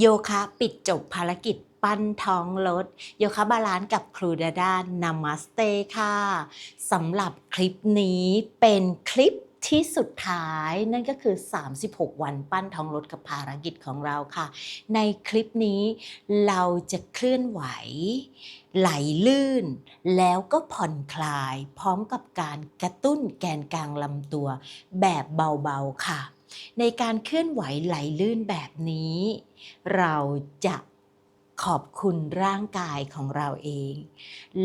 โยคะปิดจบภารกิจปั้นท้องลด โยคะบาลานซ์กับครูดาดานามาสเตค่ะสำหรับคลิปนี้เป็นคลิปที่สุดท้ายนั่นก็คือ 36 วันปั้นท้องลดกับภารกิจของเราค่ะ ในคลิปนี้เราจะเคลื่อนไหว ไหลลื่น แล้วก็ผ่อนคลาย พร้อมกับการกระตุ้นแกนกลางลำตัวแบบเบาๆค่ะ ในการเคลื่อนไหวไหลลื่นแบบนี้ เราจะขอบคุณร่างกายของเราเอง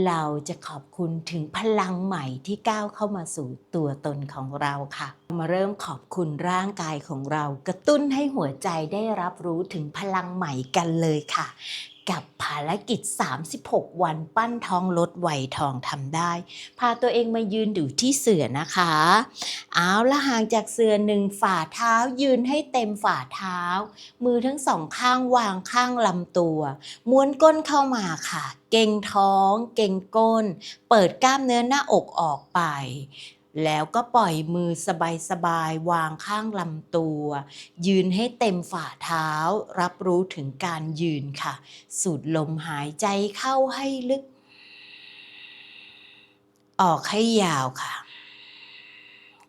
เราจะขอบคุณถึงพลังใหม่ที่ก้าวเข้ามาสู่ตัวตนของเราค่ะ มาเริ่มขอบคุณร่างกายของเรา กระตุ้นให้หัวใจได้รับรู้ถึงพลังใหม่กันเลยค่ะ กับภารกิจ 36 วันปั้นทองลดไหวทองทำได้ พาตัวเองมายืนอยู่ที่เสื่อนะคะ เอาละห่างจากเสื่อหนึ่งฝ่าเท้ายืนให้เต็มฝ่าเท้า มือทั้งสองข้างวางข้างลำตัว ม้วนก้นเข้ามาค่ะ เก่งท้อง เก่งก้น เปิดกล้ามเนื้อหน้าอกออกไป แล้วก็ปล่อยมือสบายๆ วางข้างลำตัว ยืนให้เต็มฝ่าเท้า รับรู้ถึงการยืนค่ะ สูดลมหายใจเข้าให้ลึก ออกให้ยาวค่ะ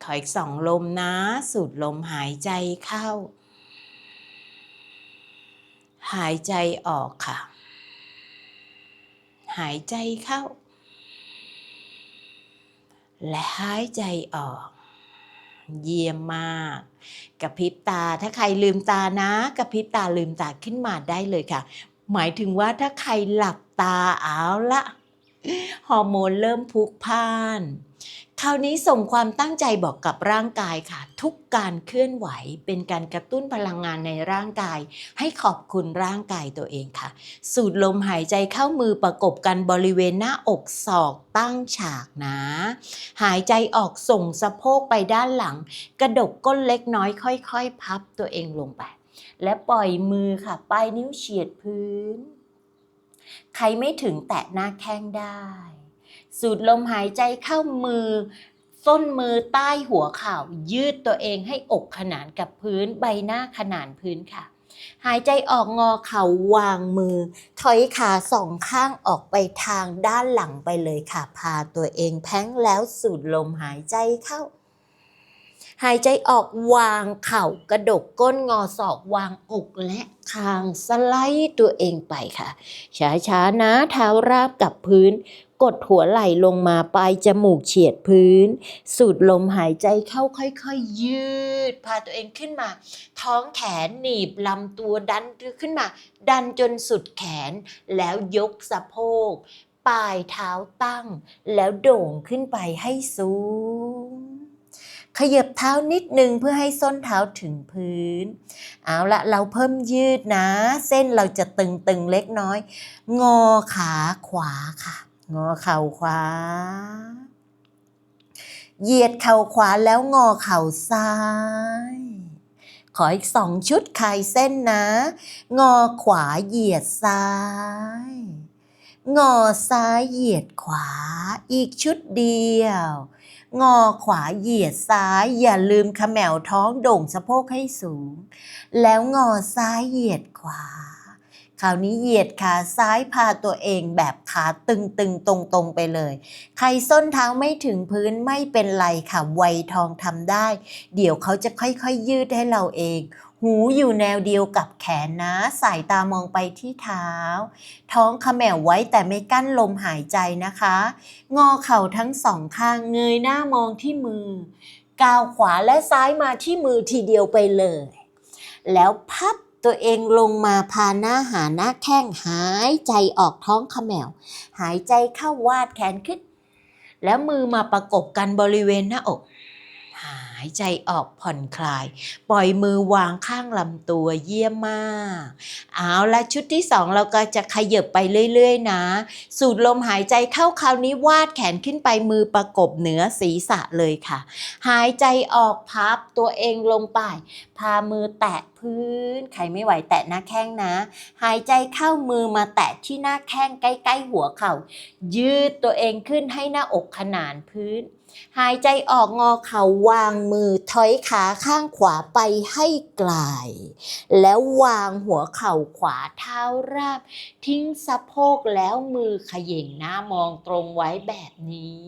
ขออีกสองลมนะ สูดลมหายใจเข้า หายใจออกค่ะ หายใจเข้า และหายใจออก เยี่ยมมากกระพริบตาถ้าใครลืมตานะกระพริบตาลืมตาขึ้นมาได้เลยค่ะ หมายถึงว่าถ้าใครหลับตาเอาละฮอร์โมนเริ่มพุกพ่าน คราวนี้ส่งความตั้งใจบอกกับร่างกายค่ะ ทุกการเคลื่อนไหวเป็นการกระตุ้นพลังงานในร่างกาย ให้ขอบคุณร่างกายตัวเองค่ะ สูดลมหายใจเข้ามือประกบกันบริเวณหน้าอกศอกตั้งฉากนะ หายใจออกส่งสะโพกไปด้านหลัง กระดกก้นเล็กน้อยค่อย ๆ พับตัวเองลงไป และปล่อยมือค่ะปลายนิ้วเฉียดพื้น ใครไม่ถึงแตะหน้าแข้งได้ สูดลมหายใจเข้ามือ ส้นมือใต้หัวเข่ายืดตัวเองให้อกขนานกับพื้นใบหน้าขนานพื้นค่ะ หายใจออกงอเข่าวางมือ ถอยขาสองข้างออกไปทางด้านหลังไปเลยค่ะ พาตัวเองแพ้งแล้วสูดลมหายใจเข้าหายใจออกวางเข่ากระดกก้นงอศอกวางอกและคางสไลด์ตัวเองไปค่ะช้าๆนะเท้าราบกับพื้น กดหัวไหล่ลงมาปลายจมูกเฉียดพื้น สูดลมหายใจเข้าค่อยๆ ยืด พาตัวเองขึ้นมา ท้องแขนหนีบลำตัวดันขึ้นมา ดันจนสุดแขน แล้วยกสะโพกปลายเท้าตั้ง แล้วโด่งขึ้นไปให้สูง ขยับเท้านิดนึงเพื่อให้ส้นเท้าถึงพื้น เอาละเราเพิ่มยืดนะ เส้นเราจะตึงๆเล็กน้อย งอขาขวาค่ะ งอเข่าขวา เหยียดเข่าขวาแล้วงอเข่าซ้าย ขออีกสองชุดคลายเส้นนะ งอขวาเหยียดซ้าย งอซ้ายเหยียดขวา อีกชุดเดียว งอขวาเหยียดซ้าย อย่าลืมขมวท้องโด่งสะโพกให้สูง แล้วงอซ้ายเหยียดขวา คราวนี้เหยียดขาซ้ายพาตัวเองแบบขาตึงๆตรงๆไปเลย ใครส้นเท้าไม่ถึงพื้นไม่เป็นไรค่ะไวยทองทำได้ เดี๋ยวเขาจะค่อยๆยืดให้เราเอง หูอยู่แนวเดียวกับแขนนะ สายตามองไปที่เท้า ท้องเขมวไว้แต่ไม่กั้นลมหายใจนะคะ งอเข่าทั้งสองข้างเงยหน้ามองที่มือก้าวขวาและซ้ายมาที่มือทีเดียวไปเลย แล้วพับ ตัวเองลงมาพาหน้าหาหน้าแข้งหายใจออกท้องขมว หายใจเข้าวาดแขนขึ้น แล้วมือมาประกบกันบริเวณหน้าอกายใจออกผ่อนคลาย ปล่อยมือวางข้างลำตัวเยี่ยมมาก เอาละชุดที่สองเราก็จะขยับไปเรื่อยๆนะ สูดลมหายใจเข้าคราวนี้วาดแขนขึ้นไปมือประกบเหนือศีรษะเลยค่ะ หายใจออกพับตัวเองลงไป พามือแตะพื้น ใครไม่ไหวแตะหน้าแข้งนะ หายใจเข้ามือมาแตะที่หน้าแข้งใกล้ๆหัวเข่า ยืดตัวเองขึ้นให้หน้าอกขนานพื้น หายใจออกงอเข่าวางมือถอยขาข้างขวาไปให้ไกล แล้ววางหัวเข่าขวาเท้าราบ ทิ้งสะโพกแล้วมือขย่งหน้ามองตรงไว้แบบนี้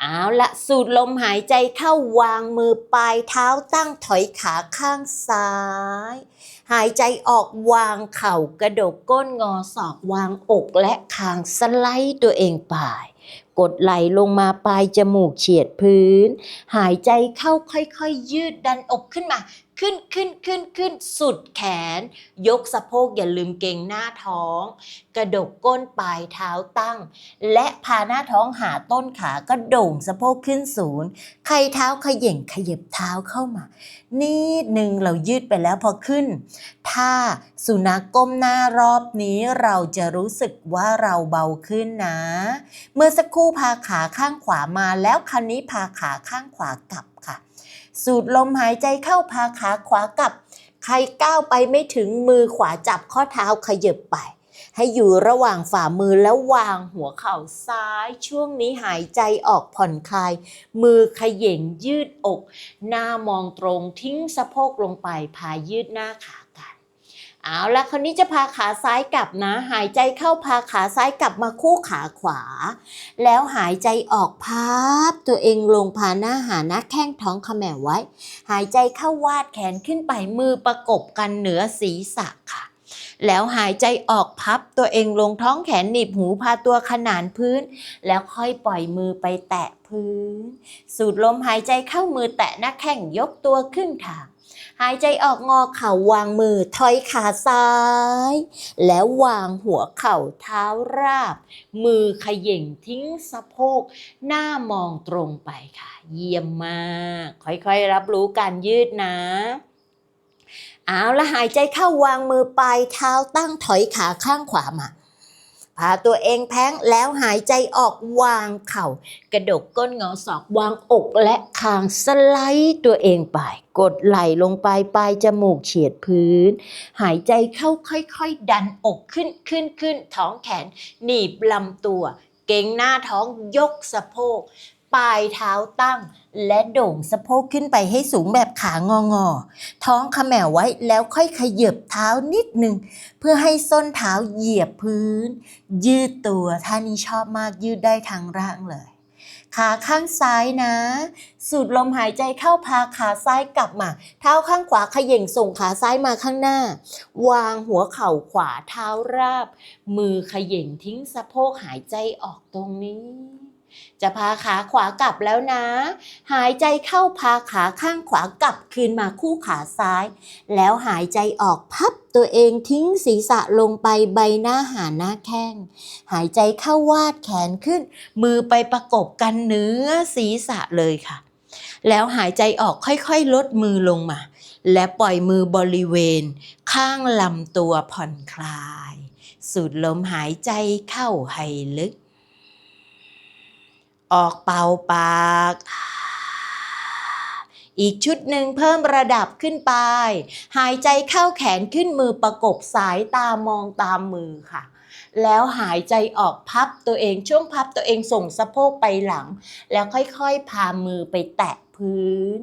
เอาละสูดลมหายใจเข้าวางมือปลายเท้าตั้งถอยขาข้างซ้าย หายใจออกวางเข่ากระดกก้นงอศอกวางอกและคางสไลด์ตัวเองไป กดไหลลงมาปลายจมูกเฉียดพื้น หายใจเข้าค่อยๆ ยืดดันอกขึ้นมาขึ้นขึ้นขึ้นขึ้นสุดแขน ยกสะโพกอย่าลืมเกรงหน้าท้อง กระดกก้นปลายเท้าตั้ง และพาหน้าท้องหาต้นขาก็โด่งสะโพกขึ้นศูนย์ไข่เท้าขย่งขยับเท้าเข้ามา นิดหนึ่งเรายืดไปแล้วพอขึ้น ถ้าสุนัขก้มหน้ารอบนี้เราจะรู้สึกว่าเราเบาขึ้นนะ เมื่อสักครู่พาขาข้างขวามาแล้วคราวนี้พาขาข้างขวากลับค่ะ สูดลมหายใจเข้าพาขาขวากลับ ใครก้าวไปไม่ถึงมือขวาจับข้อเท้าขยับไป ให้อยู่ระหว่างฝ่ามือแล้ววางหัวเข่าซ้ายช่วงนี้หายใจออกผ่อนคลาย มือขย่งยืดอก หน้ามองตรงทิ้งสะโพกลงไปพายืดหน้าขา เอาละคราวนี้จะพาขาซ้ายกลับนะ หายใจเข้าพาขาซ้ายกลับมาคู่ขาขวา แล้วหายใจออกพับตัวเองลงพาหน้าหาหน้าแข้งท้องขมวไว้ หายใจเข้าวาดแขนขึ้นไปมือประกบกันเหนือศีรษะค่ะ แล้วหายใจออกพับตัวเองลงท้องแขนหนีบหูพาตัวขนานพื้น แล้วค่อยปล่อยมือไปแตะพื้น สูดลมหายใจเข้ามือแตะหน้าแข้งยกตัวขึ้นทาง หายใจออกงอเข่าวางมือถอยขาซ้าย แล้ววางหัวเข่าเท้าราบ มือขย่งทิ้งสะโพก หน้ามองตรงไปค่ะ เยี่ยมมาก ค่อยๆรับรู้การยืดนะเอาละหายใจเข้าวางมือปลายเท้าตั้งถอยขาข้างขวามา พาตัวเองแพ้งแล้วหายใจออกวางเข่า กระดกก้นงอศอกวางอกและคางสไลด์ตัวเองไป กดไหลลงไปปลายจมูกเฉียดพื้น หายใจเข้าค่อยๆ ดันอกขึ้นขึ้นขึ้นท้องแขน หนีบลำตัว เก่งหน้าท้องยกสะโพก ปลายเท้าตั้ง และโด่งสะโพกขึ้นไปให้สูงแบบขางองอๆท้องขมวไว้แล้วค่อยขยับเท้านิดหนึ่งเพื่อให้ส้นเท้าเหยียบพื้น ยืดตัวท่านี้ชอบมากยืดได้ทั้งร่างเลย ขาข้างซ้ายนะ สูดลมหายใจเข้าพาขาซ้ายกลับมา เท้าข้างขวาขย่งส่งขาซ้ายมาข้างหน้า วางหัวเข่าขวาเท้าราบ มือขย่งทิ้งสะโพกหายใจออกตรงนี้ จะพาขาขวากลับแล้วนะ หายใจเข้าพาขาข้างขวากลับคืนมาคู่ขาซ้าย แล้วหายใจออกพับตัวเองทิ้งศีรษะลงไปใบหน้าหาหน้าแข้ง หายใจเข้าวาดแขนขึ้น มือไปประกบกันเนื้อศีรษะเลยค่ะ แล้วหายใจออกค่อยๆ ลดมือลงมา และปล่อยมือบริเวณ ข้างลำตัวผ่อนคลาย สูดลมหายใจเข้าให้ลึก ออกเป่าปาก อีกชุดหนึ่งเพิ่มระดับขึ้นไป หายใจเข้าแขนขึ้นมือประกบสายตามองตามมือค่ะ แล้วหายใจออกพับตัวเองช่วงพับตัวเองส่งสะโพกไปหลัง แล้วค่อยๆ พามือไปแตะพื้น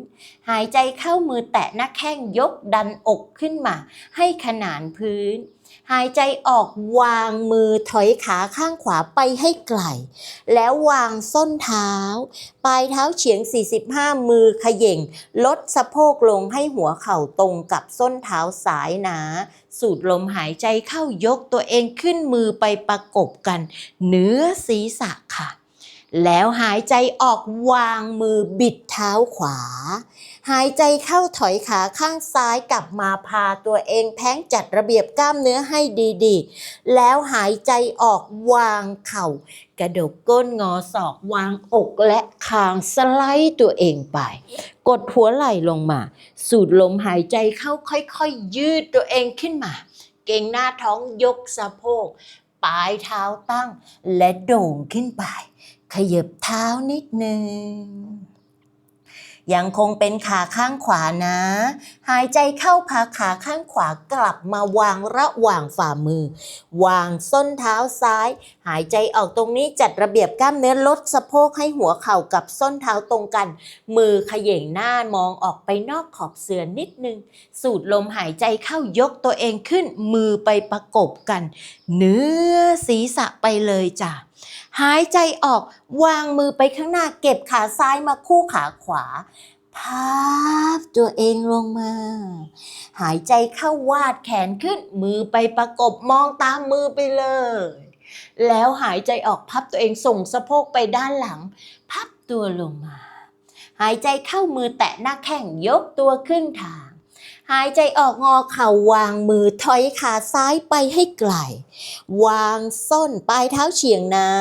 หายใจเข้ามือแตะหน้าแข้งยกดันอกขึ้นมา ให้ขนานพื้น หายใจออกวางมือถอยขาข้างขวาไปให้ไกล แล้ววางส้นเท้า ปลายเท้าเฉียง 45 มือขย่ง ลดสะโพกลงให้หัวเข่าตรงกับส้นเท้าสายหนา สูดลมหายใจเข้ายกตัวเองขึ้นมือไปประกบกัน เหนือศีรษะค่ะ แล้วหายใจออกวางมือบิดเท้าขวา หายใจเข้าถอยขาข้างซ้ายกลับมาพาตัวเองแพ้งจัดระเบียบกล้ามเนื้อให้ดีๆ แล้วหายใจออกวางเข่า กระดกก้นงอศอกวางอกและคางสไลด์ตัวเองไป กดหัวไหล่ลงมา สูดลมหายใจเข้าค่อยๆ ยืดตัวเองขึ้นมา เก่งหน้าท้องยกสะโพกปลายเท้าตั้งและโด่งขึ้นไป ขยับเท้านิดนึง ยังคงเป็นขาข้างขวานะ หายใจเข้าพาขาข้างขวากลับมาวางระหว่างฝ่ามือ วางส้นเท้าซ้าย หายใจออกตรงนี้จัดระเบียบกล้ามเนื้อลดสะโพกให้หัวเข่ากับส้นเท้าตรงกัน มือเขย่งหน้ามองออกไปนอกขอบเสื่อนิดนึง สูดลมหายใจเข้ายกตัวเองขึ้น มือไปประกบกัน เนื้อศีรษะไปเลยจ้ะ หายใจออกวางมือไปข้างหน้าเก็บขาซ้ายมาคู่ขาขวาพับตัวเองลงมา หายใจเข้าวาดแขนขึ้นมือไปประกบมองตามมือไปเลย แล้วหายใจออกพับตัวเองส่งสะโพกไปด้านหลัง พับตัวลงมา หายใจเข้ามือแตะหน้าแข้งยกตัวขึ้นทาง หายใจออกงอเข่าวางมือถอยขาซ้ายไปให้ไกล วางส้นปลายเท้าเฉียงนะ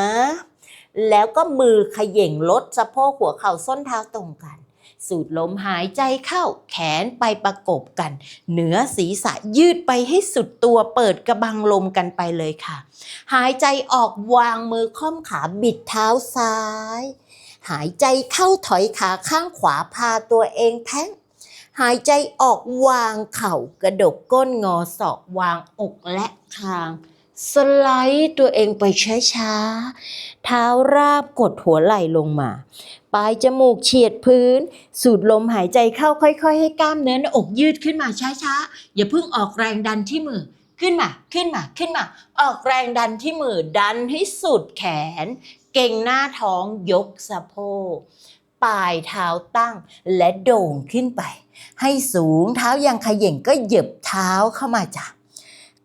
แล้วก็มือเขย่งลดสะโพกหัวเข่าส้นเท้าตรงกัน สูดลมหายใจเข้าแขนไปประกบกัน เหนือศีรษะยืดไปให้สุดตัวเปิดกระบังลมกันไปเลยค่ะ หายใจออกวางมือค่อมขาบิดเท้าซ้าย หายใจเข้าถอยขาข้างขวาพาตัวเองแท้ง หายใจออกวางเข่ากระดกก้นงอศอกวางอกและคาง สไลด์ตัวเองไปช้าๆ เท้าราบกดหัวไหล่ลงมา ปลายจมูกเฉียดพื้น สูดลมหายใจเข้าค่อยๆ ให้กล้ามเนื้อหน้าอกยืดขึ้นมาช้าๆ อย่าเพิ่งออกแรงดันที่มือขึ้นมา ขึ้นมา ขึ้นมา ออกแรงดันที่มือ ดันให้สุดแขน เก่งหน้าท้อง ยกสะโพก ปลายเท้าตั้ง และโด่งขึ้นไป ให้สูงเท้ายังขย่งก็เหยียบเท้าเข้ามาจ้ะ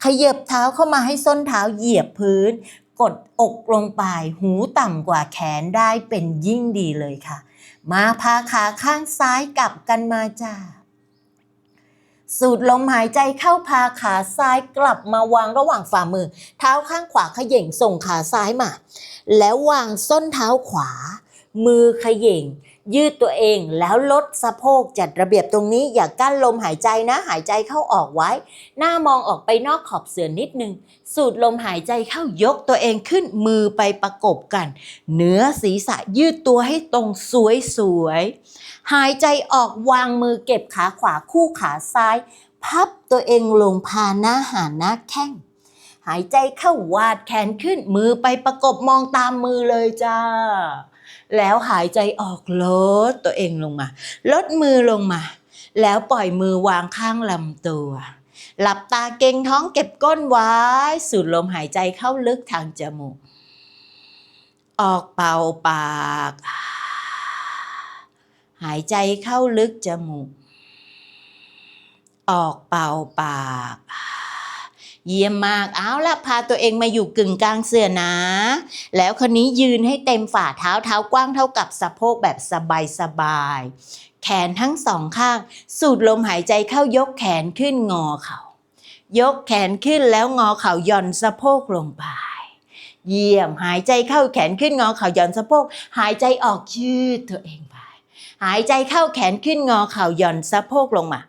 ขยับเท้าเข้ามาให้ส้นเท้าเหยียบพื้น กดอกลงไปหูต่ำกว่าแขนได้เป็นยิ่งดีเลยค่ะ มาพาขาข้างซ้ายกลับกันมาจ้าสูดลมหายใจเข้าพาขาซ้ายกลับมาวางระหว่างฝ่ามือ เท้าข้างขวาขย่งส่งขาซ้ายมา แล้ววางส้นเท้าขวา มือขย่ง ยืดตัวเองแล้วลดสะโพกจัดระเบียบตรงนี้อย่ากั้นลมหายใจนะ หายใจเข้าออกไว้ หน้ามองออกไปนอกขอบเสื่อนิดนึง สูดลมหายใจเข้ายกตัวเองขึ้นมือไปประกบกันเนื้อศีรษะยืดตัวให้ตรงสวยสวยๆหายใจออกวางมือเก็บขาขวาคู่ขาซ้าย พับตัวเองลงพาหน้าหาหน้าแข้งหายใจเข้าวาดแขนขึ้นมือไปประกบมองตามมือเลยจ้า แล้วหายใจออกลดตัวเองลงมา ลดมือลงมา แล้วปล่อยมือวางข้างลำตัว หลับตาเก่งท้องเก็บก้นไว้ สูดลมหายใจเข้าลึกทางจมูก ออกเป่าปาก หายใจเข้าลึกจมูก ออกเป่าปาก เยี่ยมมากเอาละพาตัวเองมาอยู่กึ่งกลางเสื่อนะ แล้วคนนี้ยืนให้เต็มฝ่าเท้าเท้ากว้างเท่ากับสะโพกแบบสบายสบายๆแขนทั้งสองข้าง สูดลมหายใจเข้ายกแขนขึ้นงอเขา่ายกแขนขึ้นแล้วงอเข่าย่อนสะโพกลงไป เยี่ยมหายใจเข้าแขนขึ้นงอเข่าย่อนสะโพก หายใจออกยืดตัวเองไป หายใจเข้าแขนขึ้นงอเข่าย่อนสะโพกลงมา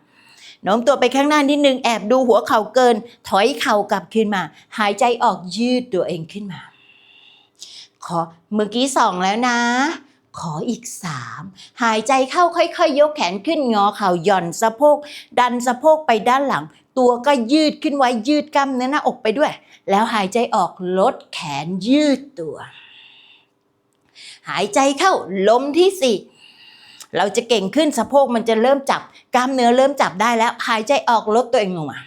โน้มตัวไปข้างหน้านิดนึงแอบดูหัวเข่าเกิน ถอยเข่ากลับขึ้นมา หายใจออกยืดตัวเองขึ้นมา ขอเมื่อกี้สองแล้วนะ ขออีกสามหายใจเข้าค่อยๆยกแขนขึ้นงอเข่าหย่อนสะโพก ดันสะโพกไปด้านหลัง ตัวก็ยืดขึ้นไว้ยืดกล้ามเนื้อหน้าอกไปด้วย แล้วหายใจออกลดแขนยืดตัว หายใจเข้าลมที่สี่ เราจะเก่งขึ้นสะโพกมันจะเริ่มจับ กล้ามเนื้อเริ่มจับได้แล้ว หายใจออกลดตัวเองลงมา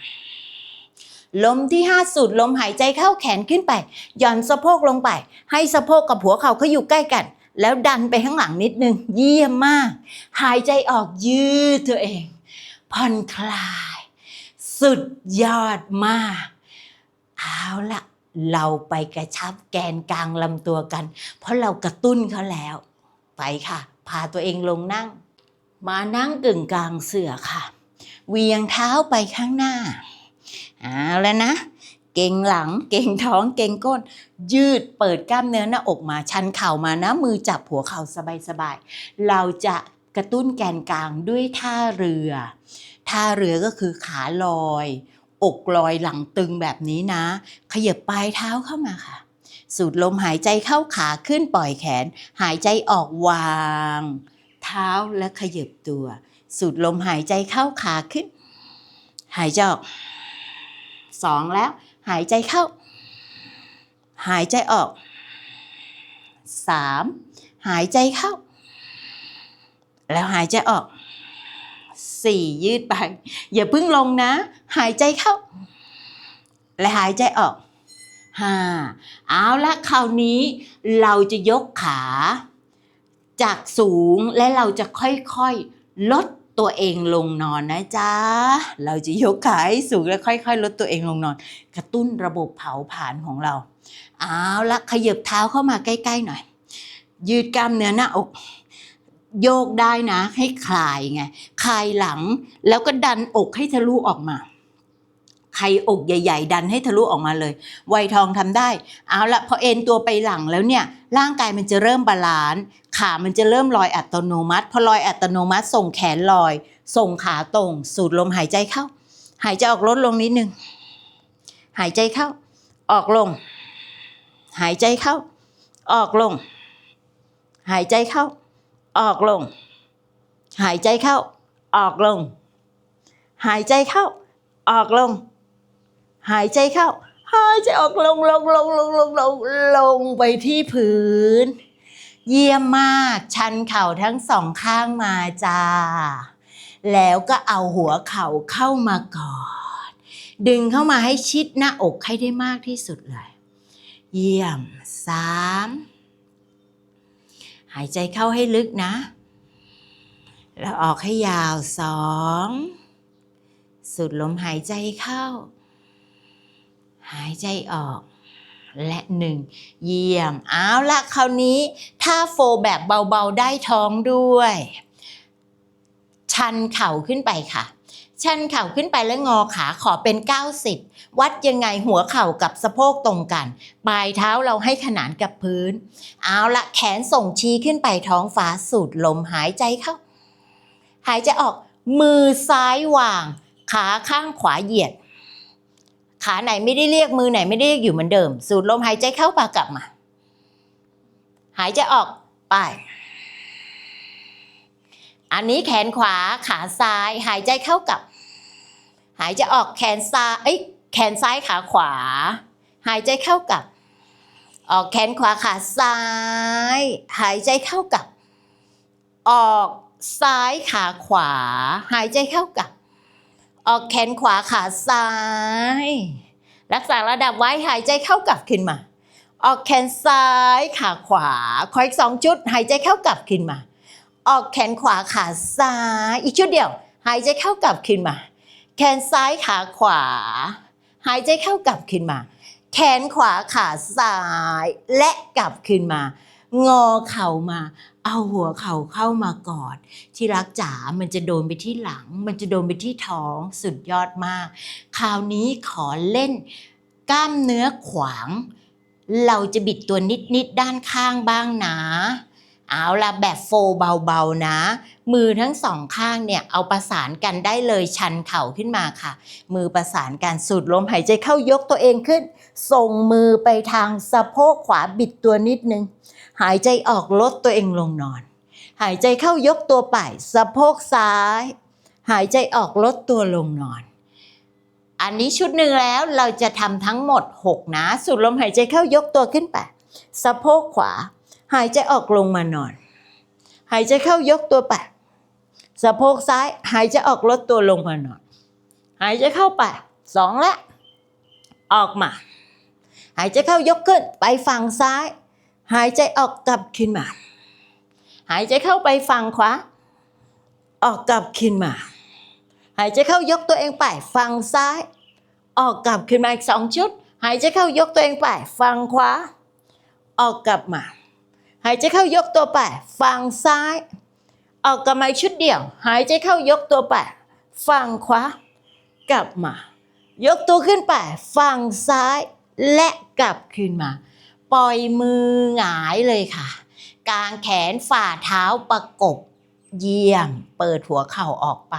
ลมที่ห้าสูดลมหายใจเข้าแขนขึ้นไป หย่อนสะโพกลงไป ให้สะโพกกับหัวเข่าเขาอยู่ใกล้กัน แล้วดันไปข้างหลังนิดนึง เยี่ยมมาก หายใจออกยืดตัวเอง ผ่อนคลาย สุดยอดมาก เอาละเราไปกระชับแกนกลางลำตัวกัน เพราะเรากระตุ้นเขาแล้ว ไปค่ะ พาตัวเองลงนั่ง มานั่งกึ่งกลางเสือค่ะ เวียงเท้าไปข้างหน้าเอาแล้วนะ เก่งหลัง เก่งท้อง เก่งก้น ยืดเปิดกล้ามเนื้อหน้าอกมา ชันเข่ามานะ มือจับหัวเข่าสบายๆ เราจะกระตุ้นแกนกลางด้วยท่าเรือ ท่าเรือก็คือขาลอย อกลอยหลังตึงแบบนี้นะ ขยับปลายเท้าเข้ามาค่ะ สูดลมหายใจเข้าขาขึ้นปล่อยแขน หายใจออกวาง เท้าและขยับตัว สูดลมหายใจเข้าขาขึ้น หายใจออกสองแล้ว หายใจเข้า หายใจออกสามหายใจเข้า แล้วหายใจออกสี่ยืดไป อย่าเพิ่งลงนะ หายใจเข้า และหายใจออก ห้าเอาละคราวนี้เราจะยกขา จากสูงและเราจะค่อยๆลดตัวเองลงนอนนะจ๊ะ เราจะยกขาให้สูงและค่อย ๆ ลดตัวเองลงนอน กระตุ้นระบบเผาผลาญของเรา เอาละขยับเท้าเข้ามาใกล้ ๆ หน่อย ยืดกล้ามเนื้อหน้าอก โยกได้นะ ให้คลายไง คลายหลังแล้วก็ดันอกให้ทะลุออกมา ใครอกใหญ่ ๆ ดันให้ทะลุออกมาเลยวัยทองทำได้ เอาละพอเอ็นตัวไปหลังแล้วเนี่ยร่างกายมันจะเริ่มบาลานซ์ขามันจะเริ่มลอยอัตโนมัติ พอลอยอัตโนมัติ ส่งแขนลอย ส่งขาตรง สูดลมหายใจเข้า หายใจออกลดลงนิดนึงหายใจเข้า ออกลง หายใจเข้า ออกลง หายใจเข้า ออกลง หายใจเข้า ออกลง หายใจเข้า ออกลง หายใจเข้า หายใจออกลงลงลงลงลงลงลงไปที่พื้น เยี่ยมมาก ชันเข่าทั้งสองข้างมาจ้า แล้วก็เอาหัวเข่าเข้ามากอด ดึงเข้ามาให้ชิดหน้าอกให้ได้มากที่สุดเลย เยี่ยมสามหายใจเข้าให้ลึกนะ แล้วออกให้ยาวสองสูดลมหายใจเข้า หายใจออก และหนึ่งเยี่ยม เอาละคราวนี้ถ้าโฟแบบเบาๆได้ท้องด้วย ชันเข่าขึ้นไปค่ะ ชันเข่าขึ้นไปแล้วงอขาขอเป็น 90 วัดยังไงหัวเข่ากับสะโพกตรงกัน ปลายเท้าเราให้ขนานกับพื้น เอาละแขนส่งชี้ขึ้นไปท้องฟ้าสูดลมหายใจเข้า หายใจออกมือซ้ายวาง ขาข้างขวาเหยียด ขาไหนไม่ได้เรียกมือไหนไม่ได้เรียกอยู่เหมือนเดิม สูดลมหายใจเข้าปากกลับมา หายใจออกไป อันนี้แขนขวาขาซ้ายหายใจเข้ากับ หายใจออกแขนซ้ายเอ้ยแขนซ้ายขาขวา หายใจเข้ากับ ออกแขนขวาขาซ้าย หายใจเข้ากับ ออกซ้ายขาขวา หายใจเข้ากับ ออกแขนขวาขาซ้าย รักษาระดับไว้หายใจเข้ากลับขึ้นมา ออกแขนซ้ายขาขวาขออีกสองชุด หายใจเข้ากลับขึ้นมา ออกแขนขวาขาซ้าย อีกชุดเดียว หายใจเข้ากลับขึ้นมา แขนซ้ายขาขวา หายใจเข้ากลับขึ้นมา แขนขวาขาซ้ายและกลับขึ้นมา งอเข่ามา เอาหัวเข่าเข้ามากอด ที่รักจ๋ามันจะโดนไปที่หลัง มันจะโดนไปที่ท้องสุดยอดมาก คราวนี้ขอเล่นกล้ามเนื้อขวาง เราจะบิดตัวนิดๆด้านข้างบ้างนะเอาละแบบโฟเบาๆนะ มือทั้งสองข้างเนี่ยเอาประสานกันได้เลยชันเข่าขึ้นมาค่ะ มือประสานกันสูดลมหายใจเข้ายกตัวเองขึ้น ส่งมือไปทางสะโพกขวาบิดตัวนิดนึง หายใจออกลดตัวเองลงนอน หายใจเข้ายกตัวไปสะโพกซ้าย หายใจออกลดตัวลงนอน อันนี้ชุดหนึ่งแล้วเราจะทำทั้งหมด 6 นะ สูดลมหายใจเข้ายกตัวขึ้นไปสะโพกขวา หายใจออกลงมานอน หายใจเข้ายกตัวไปสะโพกซ้าย หายใจออกลดตัวลงมานอน หายใจเข้าไปสองละ ออกมา หายใจเข้ายกขึ้นไปฝั่งซ้าย หายใจออกกลับขึ้นมา หายใจเข้าไปฝั่งขวา ออกกลับขึ้นมา หายใจเข้ายกตัวเองไปฝั่งซ้าย ออกกลับขึ้นมาอีกสองชุด หายใจเข้ายกตัวเองไปฝั่งขวา ออกกลับมา หายใจเข้ายกตัวไปฝั่งซ้าย ออกกลับมาอีกชุดเดียว หายใจเข้ายกตัวไปฝั่งขวา กลับมา ยกตัวขึ้นไปฝั่งซ้ายและกลับขึ้นมา ปล่อยมือหงายเลยค่ะ กางแขนฝ่าเท้าประกบเยี่ยม เปิดหัวเข่าออกไป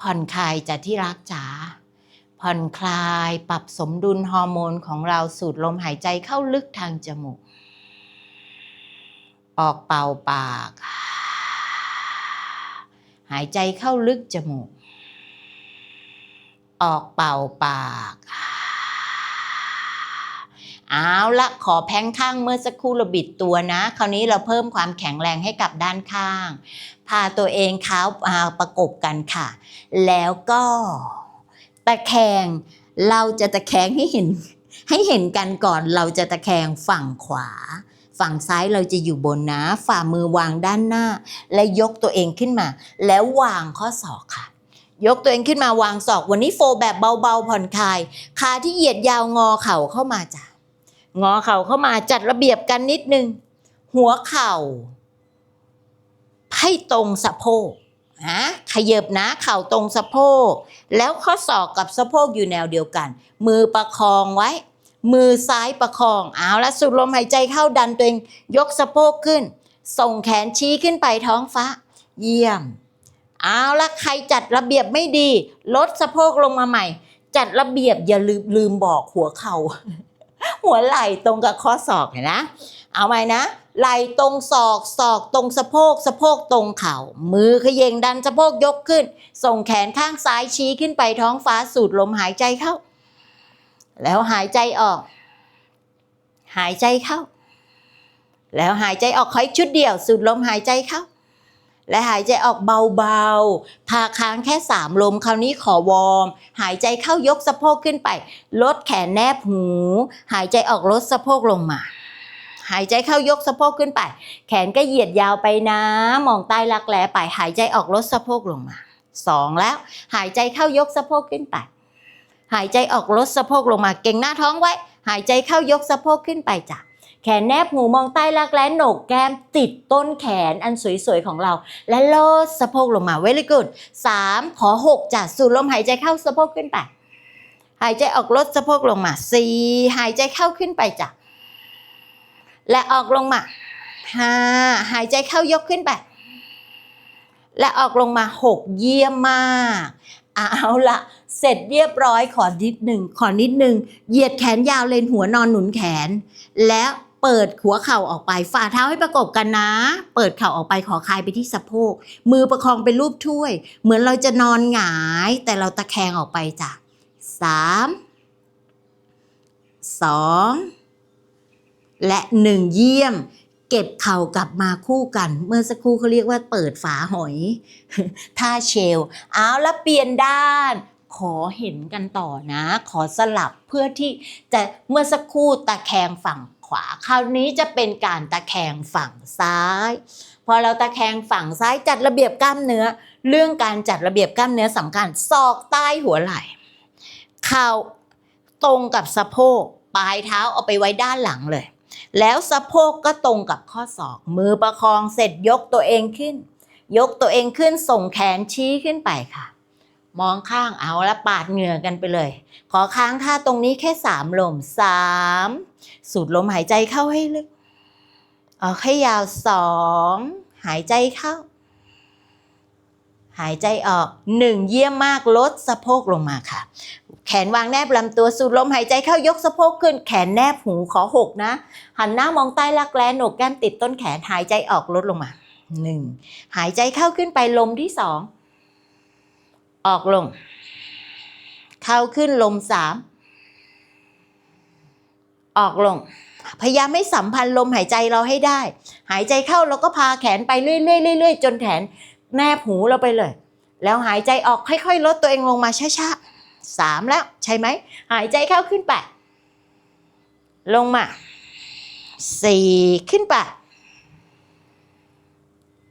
ผ่อนคลายจากที่รักจ๋าผ่อนคลายปรับสมดุลฮอร์โมนของเราสูดลมหายใจเข้าลึกทางจมูก ออกเป่าปาก หายใจเข้าลึกจมูก ออกเป่าปาก เอาละขอแพงข้างเมื่อสักครู่เราบิดตัวนะ คราวนี้เราเพิ่มความแข็งแรงให้กับด้านข้าง พาตัวเองเท้าอ่าประกบกันค่ะ แล้วก็ตะแคงเราจะตะแคงให้เห็น ให้เห็นกันก่อนเราจะตะแคงฝั่งขวา ฝั่งซ้ายเราจะอยู่บนนะ ฝ่ามือวางด้านหน้า และยกตัวเองขึ้นมา แล้ววางข้อศอกค่ะยกตัวเองขึ้นมาวางศอก วันนี้โฟแบบเบาๆผ่อนคลาย ขาที่เหยียดยาวงอเข่าเข้ามาจ้ะ งอเข่าเข้ามาจัดระเบียบกันนิดนึง หัวเข่า ให้ตรงสะโพกนะขยับนะเข่าตรงสะโพก แล้วข้อศอกกับสะโพกอยู่แนวเดียวกัน มือประคองไว้ มือซ้ายประคองเอาละสูดลมหายใจเข้าดันตัวเองยกสะโพกขึ้น ส่งแขนชี้ขึ้นไปท้องฟ้า เยี่ยม เอาละใครจัดระเบียบไม่ดี ลดสะโพกลงมาใหม่ จัดระเบียบอย่าลืมลืมบอกหัวเข่า หัวไหล่ตรงกับข้อศอกเห็นนะ เอาใหมนะ ไหล่ตรงศอกศอกตรงสะโพกสะโพกตรงเข่า มือเขย่งดันสะโพกยกขึ้น ส่งแขนข้างซ้ายชี้ขึ้นไปท้องฟ้าสูดลมหายใจเข้า แล้วหายใจออก หายใจเข้า แล้วหายใจออกคอยชุดเดียว สูดลมหายใจเข้า และหายใจออกเบาๆ พาค้างแค่สามลม คราวนี้ขอวอร์ม หายใจเข้ายกสะโพกขึ้นไป ลดแขนแนบหู หายใจออกลดสะโพกลงมา หายใจเข้ายกสะโพกขึ้นไป แขนก็เหยียดยาวไปนะ มองใต้รักแร้ไป หายใจออกลดสะโพกลงมาสองแล้ว หายใจเข้ายกสะโพกขึ้นไป หายใจออกลดสะโพกลงมา เก่งหน้าท้องไว้ หายใจเข้ายกสะโพกขึ้นไปจ้ะ แขนแนบหูมองใต้รักแร้โหนกแก้มติดต้นแขนอันสวยๆของเรา และลดสะโพกลงมา very good สามขอหกจ้ะสูดลมหายใจเข้าสะโพกขึ้นไป หายใจออกลดสะโพกลงมาสี่หายใจเข้าขึ้นไปจ้ะและออกลงมาห้าหายใจเข้ายกขึ้นไป และออกลงมาหกเยี่ยมมากเอาละเสร็จเรียบร้อยขอนิดหนึ่งขอนิดหนึ่งเหยียดแขนยาวเลนหัวนอนหนุนแขน แล้ว เปิดหัวเข่าออกไป ฝ่าเท้าให้ประกบกันนะ เปิดเข่าออกไปขอคายไปที่สะโพก มือประคองเป็นรูปถ้วย เหมือนเราจะนอนหงาย แต่เราตะแคงออกไปจ้ะสามสองและหนึ่งเยี่ยม เก็บเข่ากลับมาคู่กัน เมื่อสักครู่เขาเรียกว่าเปิดฝาหอยท่าเชลเอาแล้วเปลี่ยนด้านขอเห็นกันต่อนะ ขอสลับเพื่อที่จะเมื่อสักครู่ตะแคงฝั่ง ขวา คราวนี้จะเป็นการตะแคงฝั่งซ้าย พอเราตะแคงฝั่งซ้ายจัดระเบียบกล้ามเนื้อ เรื่องการจัดระเบียบกล้ามเนื้อสำคัญศอกใต้หัวไหล่เข่าตรงกับสะโพกปลายเท้าเอาไปไว้ด้านหลังเลย แล้วสะโพกก็ตรงกับข้อศอก มือประคองเสร็จยกตัวเองขึ้น ยกตัวเองขึ้นส่งแขนชี้ขึ้นไปค่ะ มองข้างเอาละปาดเหงื่อกันไปเลย ขอค้างท่าตรงนี้แค่สามลมสาม สูดลมหายใจเข้าให้ลึกออกให้ยาวสองหายใจเข้า หายใจออกหนึ่งเยี่ยมมากลดสะโพกลงมาค่ะ แขนวางแนบลำตัวสูดลมหายใจเข้ายกสะโพกขึ้น แขนแนบหูขอหกนะ หันหน้ามองใต้รักแร้หนกแก้มติดต้นแขนหายใจออกลดลงมาหนึ่งหายใจเข้าขึ้นไปลมที่สองออกลง เข้าขึ้นลมสาม ออกลง พยายามไม่สัมพันธ์ลมหายใจเราให้ได้ หายใจเข้าเราก็พาแขนไปเรื่อยๆเรื่อยๆจนแขนแนบหูเราไปเลย แล้วหายใจออกค่อยๆ ลดตัวเองลงมาช้าๆสามแล้วใช่ไหม หายใจเข้าขึ้นไป ลงมาสี่ขึ้นไป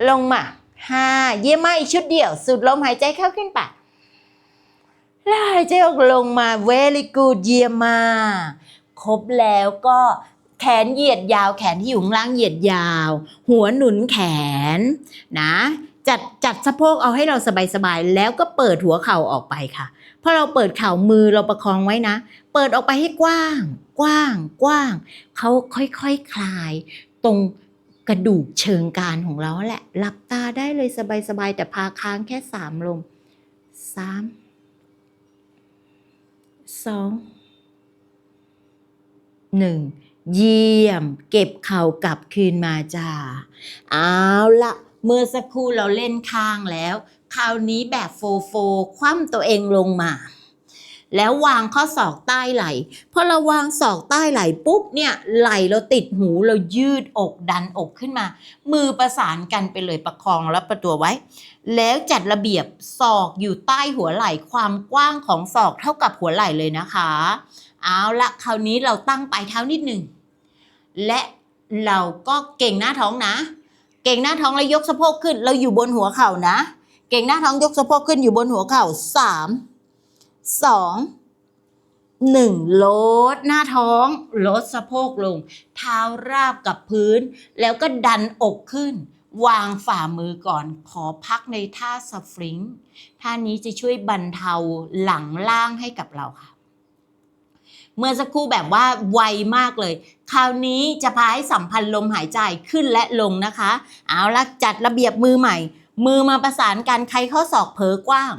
ลงมาห้าเยี่ยมมากอีกชุดเดียว สูดลมหายใจเข้าขึ้นไปแล้วหายใจออกลงมา very good เยี่ยมมาก ครบแล้วก็แขนเหยียดยาวแขนที่อยู่ข้างล่างเหยียดยาว หัวหนุนแขนนะ จัดจัดสะโพกเอาให้เราสบายๆแล้วก็เปิดหัวเข่าออกไปค่ะพอเราเปิดเข่ามือเราประคองไว้นะ เปิดออกไปให้กว้าง กว้าง กว้างเขาค่อยๆคคลาย ตรงกระดูกเชิงกรานของเราแหละหลับตาได้เลยสบายๆแต่พาค้างแค่สามลมสามสอง หนึ่งเยี่ยม เก็บเข่ากลับคืนมาจ้าเอาละเมื่อสักครู่เราเล่นข้างแล้ว คราวนี้แบบโฟโฟคว่ำตัวเองลงมา แล้ววางข้อศอกใต้ไหล่พอเราวางศอกใต้ไหล่ปุ๊บเนี่ยไหล่เราติดหูเรายืดอกดันอกขึ้นมา มือประสานกันไปเลยประคองแล้วประตัวไว้ แล้วจัดระเบียบศอกอยู่ใต้หัวไหล่ความกว้างของศอกเท่ากับหัวไหล่เลยนะคะ เอาละคราวนี้เราตั้งปลายเท้านิดหนึ่งและเราก็เก่งหน้าท้องนะ เก่งหน้าท้องแล้วยกสะโพกขึ้น เราอยู่บนหัวเข่านะ เก่งหน้าท้องยกสะโพกขึ้นอยู่บนหัวเข่าสามสองหนึ่งลดหน้าท้องลดสะโพกลง เท้าราบกับพื้น แล้วก็ดันอกขึ้น วางฝ่ามือก่อน ขอพักในท่าสฟริงท่านี้จะช่วยบรรเทาหลังล่างให้กับเราค่ะ เมื่อสักครู่แบบว่าไวมากเลย คราวนี้จะพาให้สัมพันธ์ลมหายใจขึ้นและลงนะคะ เอาละจัดระเบียบมือใหม่ มือมาประสานกันใครข้อศอกเผลอกว้าง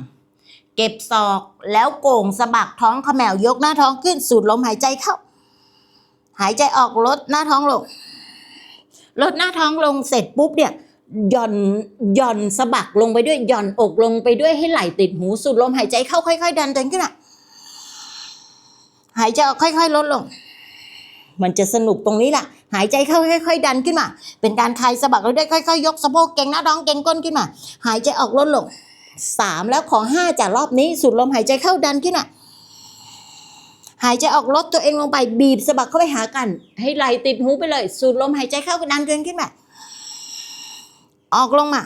เก็บศอกแล้วโก่งสะบักท้องเขมวยกหน้าท้องขึ้นสูดลมหายใจเข้า หายใจออกลดหน้าท้องลงลดหน้าท้องลงเสร็จปุ๊บเนี่ยหย่อนหย่อนสะบักลงไปด้วยหย่อนอกลงไปด้วยให้ไหล่ติดหูสูดลมหายใจเข้าค่อย ๆ ดันตัวขึ้นอะ หายใจออกค่อยๆลดลง มันจะสนุกตรงนี้แหละหายใจเข้าค่อย ๆ ดันขึ้นมา เป็นการคลายสะบักเราได้ค่อยๆ ยกสะโพกเก่งหน้าท้องเก่งก้นขึ้นมา หายใจออกลดลงสามแล้วขอห้าจากรอบนี้สูดลมหายใจเข้าดันขึ้นมาหายใจออกลดตัวเองลงไปบีบสะบักเข้าไปหากัน ให้ไหลติดหูไปเลยสูดลมหายใจเข้าดันเกินขึ้นมาออกลงมา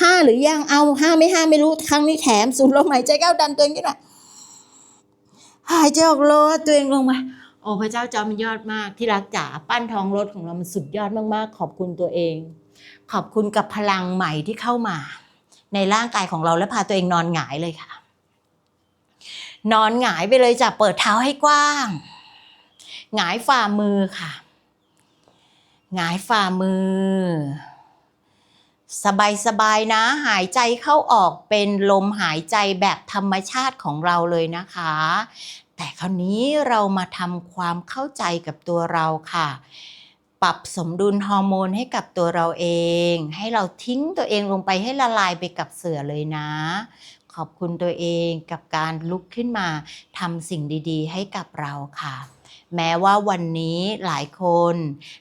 ห้าหรือยังเอาห้าไม่ห้าไม่รู้ครั้งนี้แถมสูดลมหายใจเข้าดันตัวเองขึ้นมา หายใจออกลดตัวเองลงมา โอ้พระเจ้าจอมยอดมากที่รักจ๋าปั้นทองรถของเรามันสุดยอดมากๆ ขอบคุณตัวเอง ขอบคุณกับพลังใหม่ที่เข้ามา ในร่างกายของเราและพาตัวเองนอนหงายเลยค่ะ นอนหงายไปเลยจ้ะเปิดเท้าให้กว้าง หงายฝ่ามือค่ะ หงายฝ่ามือ สบายสบายๆนะหายใจเข้าออกเป็นลมหายใจแบบธรรมชาติของเราเลยนะคะ แต่คราวนี้เรามาทำความเข้าใจกับตัวเราค่ะ ปรับสมดุลฮอร์โมนให้กับตัวเราเอง ให้เราทิ้งตัวเองลงไปให้ละลายไปกับเสือเลยนะ ขอบคุณตัวเองกับการลุกขึ้นมาทำสิ่งดีๆ ให้กับเราค่ะ แม้ว่าวันนี้หลายคน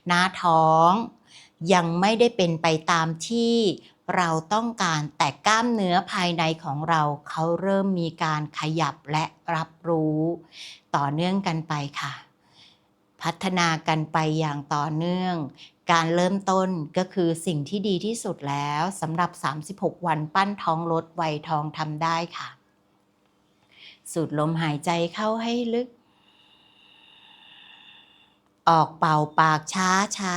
หน้าท้อง ยังไม่ได้เป็นไปตามที่เราต้องการแต่กล้ามเนื้อภายในของเราเขาเริ่มมีการขยับและรับรู้ ต่อเนื่องกันไปค่ะ พัฒนากันไปอย่างต่อเนื่อง การเริ่มต้นก็คือสิ่งที่ดีที่สุดแล้วสำหรับ 36 วันปั้นท้องลดไวทองทำได้ค่ะ สูดลมหายใจเข้าให้ลึก ออกเป่าปากช้าช้า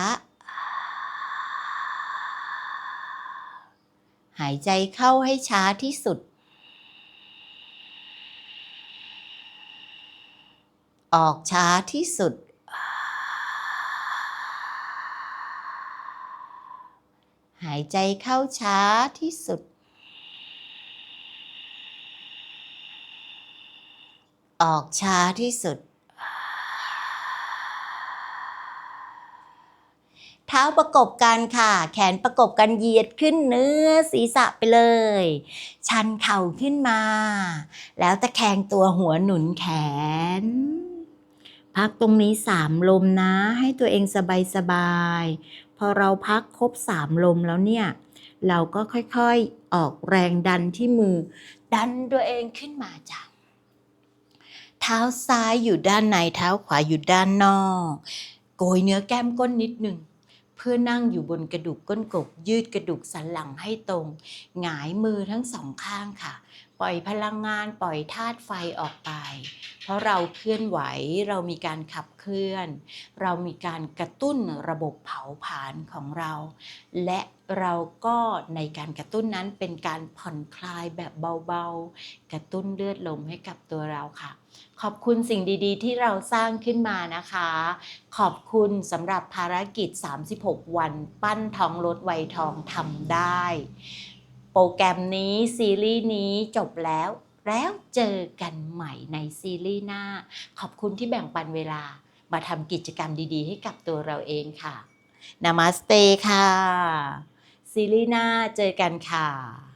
หายใจเข้าให้ช้าที่สุด ออกช้าที่สุด หายใจเข้าช้าที่สุด ออกช้าที่สุด เท้าประกบกันค่ะ แขนประกบกันเหยียดขึ้นเนื้อศีรษะไปเลย ชันเข่าขึ้นมา แล้วตะแคงตัวหัวหนุนแขน พักตรงนี้สามลมนะ ให้ตัวเองสบายสบายๆพอเราพักครบสามลมแล้วเนี่ย เราก็ค่อยๆออกแรงดันที่มือ ดันตัวเองขึ้นมาจ้ะเท้าซ้ายอยู่ด้านในเท้าขวาอยู่ด้านนอก โกยเนื้อแก้มก้นนิดหนึ่ง เพื่อนั่งอยู่บนกระดูกก้นกบยืดกระดูกสันหลังให้ตรง หงายมือทั้งสองข้างค่ะ ปล่อยพลังงานปล่อยธาตุไฟออกไป เพราะเราเคลื่อนไหวเรามีการขับเคลื่อน เรามีการกระตุ้นระบบเผาผลาญของเรา และเราก็ในการกระตุ้นนั้นเป็นการผ่อนคลายแบบเบาๆ กระตุ้นเลือดลมให้กับตัวเราค่ะ ขอบคุณสิ่งดีๆ ที่เราสร้างขึ้นมานะคะ ขอบคุณสำหรับภารกิจ 36 วัน ปั้นท้องลดวัยทองทำได้ โปรแกรมนี้ซีรีส์นี้จบแล้ว แล้วเจอกันใหม่ในซีรีส์หน้า ขอบคุณที่แบ่งปันเวลา มาทำกิจกรรมดีๆ ให้กับตัวเราเองค่ะนามาสเตค่ะ ซีรีส์หน้าเจอกันค่ะ